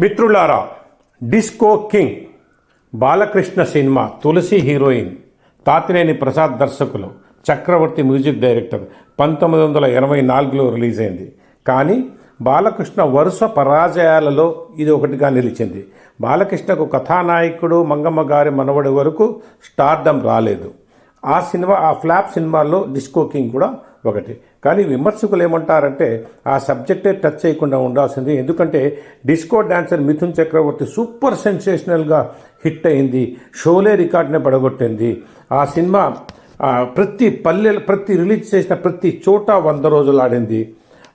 మిత్రులారా disco king Balakrishna cinema Tulasi heroine Tatineni Prasad దర్శకులు చక్రవర్తి music director పంతొమ్మిది వందల ఇరవై నాలుగులో రిలీజ్ అయింది. కానీ బాలకృష్ణ వరుస పరాజయాలలో ఇది ఒకటిగా నిలిచింది. బాలకృష్ణకు కథానాయకుడు మంగమ్మ గారి మనవడి వరకు స్టార్డం రాలేదు. ఆ సినిమా ఆ ఫ్లాప్ సినిమాల్లో డిస్కో కింగ్ కూడా ఒకటి. కానీ విమర్శకులు ఏమంటారంటే ఆ సబ్జెక్టే టచ్ చేయకుండా ఉండాల్సింది. ఎందుకంటే disco dancer Mithun Chakraborty super సెన్సేషనల్గా hit అయింది. షోలే రికార్డునే పడగొట్టింది. ఆ సినిమా ప్రతి పల్లె ప్రతి రిలీజ్ చేసిన ప్రతి చోట వంద రోజులు ఆడింది.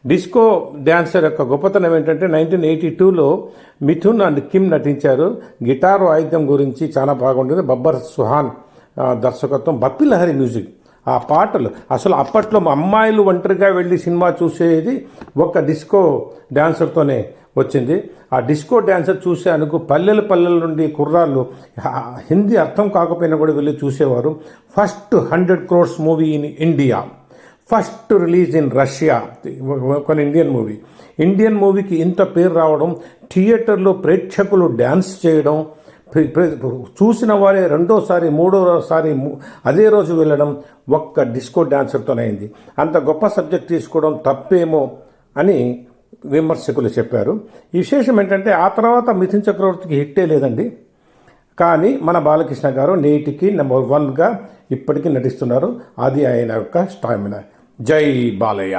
డిస్కో డ్యాన్సర్ యొక్క గొప్పతనం ఏంటంటే నైన్టీన్ ఎయిటీ టూలో మిథున్ అండ్ కిమ్ నటించారు. గిటార్ వాయిద్యం గురించి చాలా బాగుంటుంది. బబ్బర్ సుహాన్ దర్శకత్వం. బప్పిలహరి మ్యూజిక్. ఆ పాటలు. అసలు అప్పట్లో మా అమ్మాయిలు ఒంటరిగా వెళ్ళి సినిమా చూసేది ఒక డిస్కో డ్యాన్సర్తోనే వచ్చింది. ఆ డిస్కో డ్యాన్సర్ చూసేందుకు పల్లెల పల్లెల నుండి కుర్రాళ్ళు హిందీ అర్థం కాకపోయినా కూడా వెళ్ళి చూసేవారు. First hundred crores movie in India. First release in Russia. ఒక ఇండియన్ మూవీ. ఇండియన్ మూవీకి ఇంత పేరు రావడం థియేటర్లో ప్రేక్షకులు డ్యాన్స్ చేయడం చూసిన వారే రెండోసారి మూడోసారి అదే రోజు వెళ్ళడం ఒక్క డిస్కో డాన్సర్తోనే అయింది. అంత గొప్ప సబ్జెక్ట్ తీసుకోవడం తప్పేమో అని విమర్శకులు చెప్పారు. ఈ విశేషం ఏంటంటే ఆ తర్వాత మిథున్ చక్రవర్తికి హిట్టే లేదండి. కానీ మన బాలకృష్ణ గారు నేటికి నెంబర్ వన్గా ఇప్పటికీ నటిస్తున్నారు. అది ఆయన యొక్క స్టామినా. జై బాలయ్య!